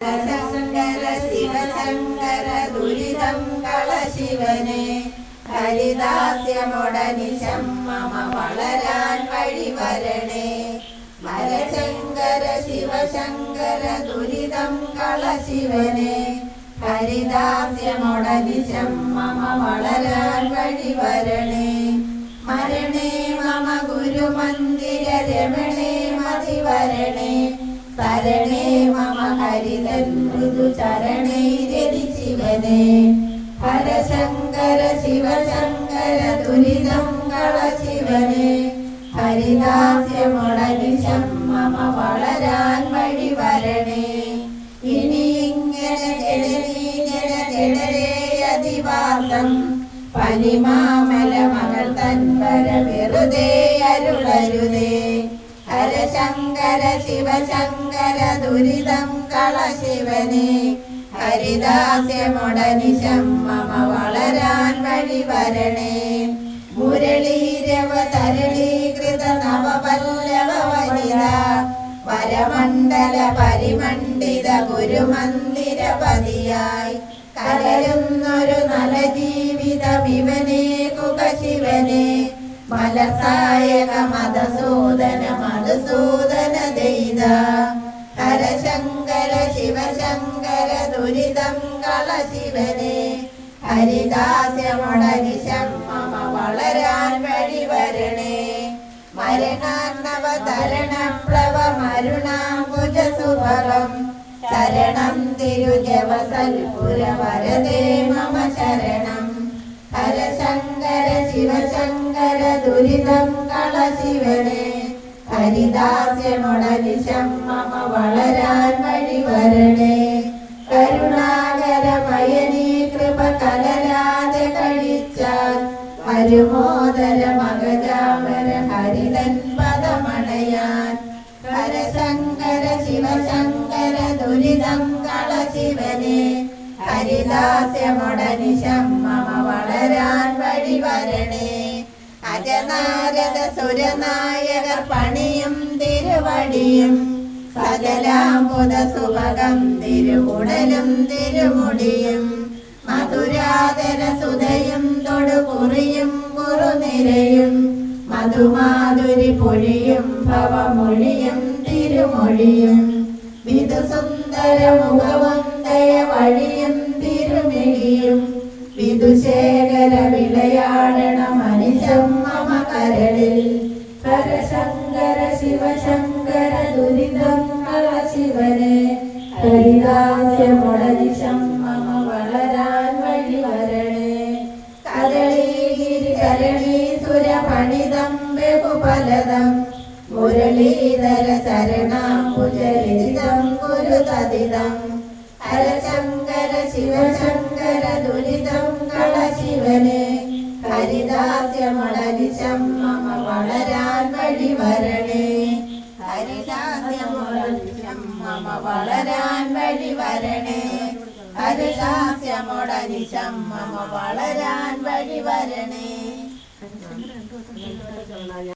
ശങ്കര ശിവശങ്കര ദുരിതം കളശിവനെ ഹരിദാസ്യമൊടനിശം മമ വളരാൻ വഴി വരണേ. മരശങ്കര ശിവശങ്കര ദുരിതം കളശിവനെ ഹരിദാസ്യമൊടനിശം മമ വളരാൻ വഴി വരണേ. മരണേ മമ ഗുരുമന്ദിര രമണേ മതി വരണേ. മമ ഹരിതൻ മൃദു ചരണേ രതി ശിവനേ ഹരശങ്കര ശിവശങ്കര ദുരിതം കള ശിവനേ. ഹരിദാസ്യമൊടനിശം മമ വളരാൻ വഴി വരണേ. ഇനി ഇങ്ങനെ ജനനീ ജന ജനരേ അധിവാസം പനിമാമല മകൾ തൻവര വെറുതെ അരുളരുതേ. ഹരശങ്കര ശിവശങ്കര ദുരിതം കള ശിവനെ ഹരിദാസ്യമുടനിശം മമ വളരാൻ വഴി വരണേ. മുരളീരവ തരളീകൃത നവപല്ലവ വനിത. വരമണ്ഡല പരിമണ്ഡിത ഗുരുമന്ദിരപതിയായി. കലരുന്നൊരു നല ജീവിതം ഇവനേ കുക ശിവനെ. മലസായക മധുസൂദന മധുസൂദന ദൈത ഹരശങ്കര ശിവശങ്കര ദുരിതം കള ശിവനെ. ഹരിദാസ്യമൊടനിശം മമ വളരാൻ വഴി വരണേ. മരണാർണവ തരണ പ്ലവ മരുണാംബുജ സുഭകം ശരണം തിരുജവസൽപുര വരദേ മമ ശരണം. ദുരിതം കളശിവനെ ശിവനെ ഹരിദാസ്യമൊടനിശം മമ വളരാൻ വഴി വരണേ. കരുണാകരമയനി കൃപ കലരാതെ കഴിച്ചാൽ വരുമോദര മകജാമര ഹരിതൻ പദമണയാൻ. ഹരശങ്കര ശിവശങ്കര ദുരിതം കള ശിവനെ ഹരിദാസ്യമൊടനിശം മമ വളരാൻ വഴി വരണേ. അജനാരദ സുരനായകർ പണിയും തിരുവടിയും. സകലാമുദ സുഭകം തിരുവുടലും തിരുമുടിയും. മധുരാതര സുതയും തൊടുകുറിയും കുറുനിരയും. മധുമാധുരി പൊഴിയും ഭവമൊഴിയും തിരുമൊഴിയും. വിധുസുന്ദര മുഖവും ദയ വഴിയും തിരുമിഴിയും. വിധുശേഖര വിളയാടണ മനുഷ്യം കരളിൽ ഹരശങ്കര ശിവശങ്കര ദുരിതം കള ശിവനെ. ഹരിദാസ്യമൊടനിശം മമ വളരാൻ വഴി വരണേ. കദളീഗിരി കരണീസുര പണിതം ബഹുഫലദം മുരളീധര ശരണാംബുജരിതം ഗുരുതതിതം ഹരശങ്കര ശിവശങ്കര ദുരിതം കള ശിവനെ. ഹരിതാദ്യമടലിശം വളരാൻ വഴി വരണേ. ഹരിതാദ്യമടലിശം വളരാൻ വഴി വരണേ ഹരിതാദ്യമടലിശം വളരാൻ വഴി വരണേ.